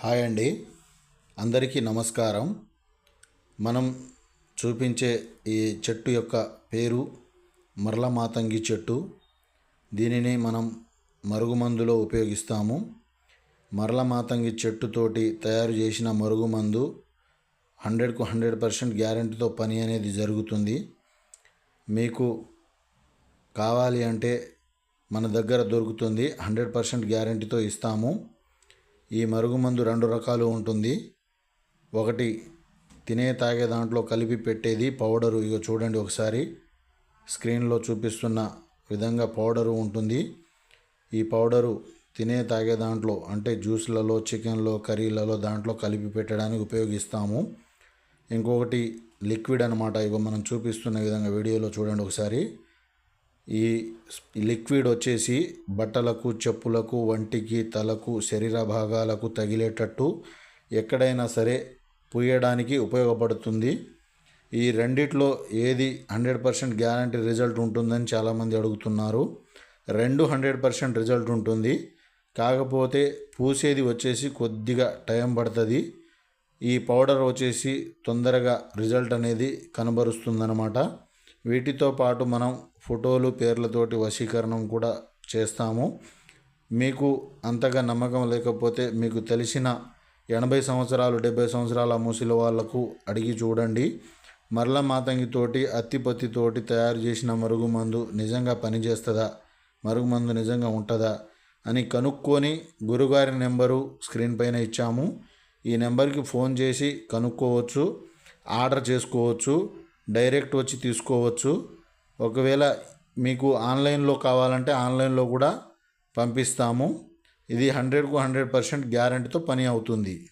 Hi అండి. అందరికీ నమస్కారం. మనం చూపించే ఈ చెట్టు యొక్క పేరు మరల మాతంగి చెట్టు. దీనిని మనం మరుగుమందులో ఉపయోగిస్తాము. మరల మాతంగి చెట్టుతోటి తయారు చేసిన మరుగుమందు హండ్రెడ్కు హండ్రెడ్ పర్సెంట్ గ్యారంటీతో పని అనేది జరుగుతుంది. మీకు కావాలి అంటే మన దగ్గర దొరుకుతుంది. హండ్రెడ్ పర్సెంట్ గ్యారంటీతో ఇస్తాము. ఈ మరుగుమందు రెండు రకాలు ఉంటుంది. ఒకటి తినే తాగే దాంట్లో కలిపి పెట్టేది పౌడరు. ఇక చూడండి ఒకసారి. స్క్రీన్లో చూపిస్తున్న విధంగా పౌడరు ఉంటుంది. ఈ పౌడరు తినే తాగే దాంట్లో అంటే జ్యూస్లలో చికెన్లో కర్రీలలో దాంట్లో కలిపి పెట్టడానికి ఉపయోగిస్తాము. ఇంకొకటి లిక్విడ్ అనమాట ఇగో మనం చూపిస్తున్న విధంగా వీడియోలో చూడండి ఒకసారి. ఈ లిక్విడ్ వచ్చేసి బట్టలకు చెప్పులకు వంటికి తలకు శరీర భాగాలకు తగిలేటట్టు ఎక్కడైనా సరే పూయడానికి ఉపయోగపడుతుంది. ఈ రెండిట్లో ఏది హండ్రెడ్ పర్సెంట్ గ్యారంటీ రిజల్ట్ ఉంటుందని చాలామంది అడుగుతున్నారు. రెండు హండ్రెడ్ పర్సెంట్ రిజల్ట్ ఉంటుంది. కాకపోతే పూసేది వచ్చేసి కొద్దిగా టైం పడుతుంది. ఈ పౌడర్ వచ్చేసి తొందరగా రిజల్ట్ అనేది కనబరుస్తుందన్నమాట. వీటితో పాటు మనం ఫోటోలు పేర్లతోటి వశీకరణం కూడా చేస్తాము. మీకు అంతగా నమ్మకం లేకపోతే మీకు తెలిసిన ఎనభై సంవత్సరాలు డెబ్బై సంవత్సరాల ముసలి వాళ్ళకు అడిగి చూడండి. మరల మాతంగితోటి అత్తిపత్తితోటి తయారు చేసిన మరుగుమందు నిజంగా పనిచేస్తుందా? మరుగుమందు నిజంగా ఉంటుందా? అని కనుక్కొని గురుగారి నెంబరు స్క్రీన్ పైన ఇచ్చాము. ఈ నెంబర్కి ఫోన్ చేసి కనుక్కోవచ్చు ఆర్డర్ చేసుకోవచ్చు డైరెక్ట్ వచ్చి తీసుకోవచ్చు. ఒకవేళ మీకు ఆన్లైన్లో కావాలంటే ఆన్లైన్లో కూడా పంపిస్తాము. ఇది హండ్రెడ్కు హండ్రెడ్ పర్సెంట్ గ్యారంటీతో పని అవుతుంది.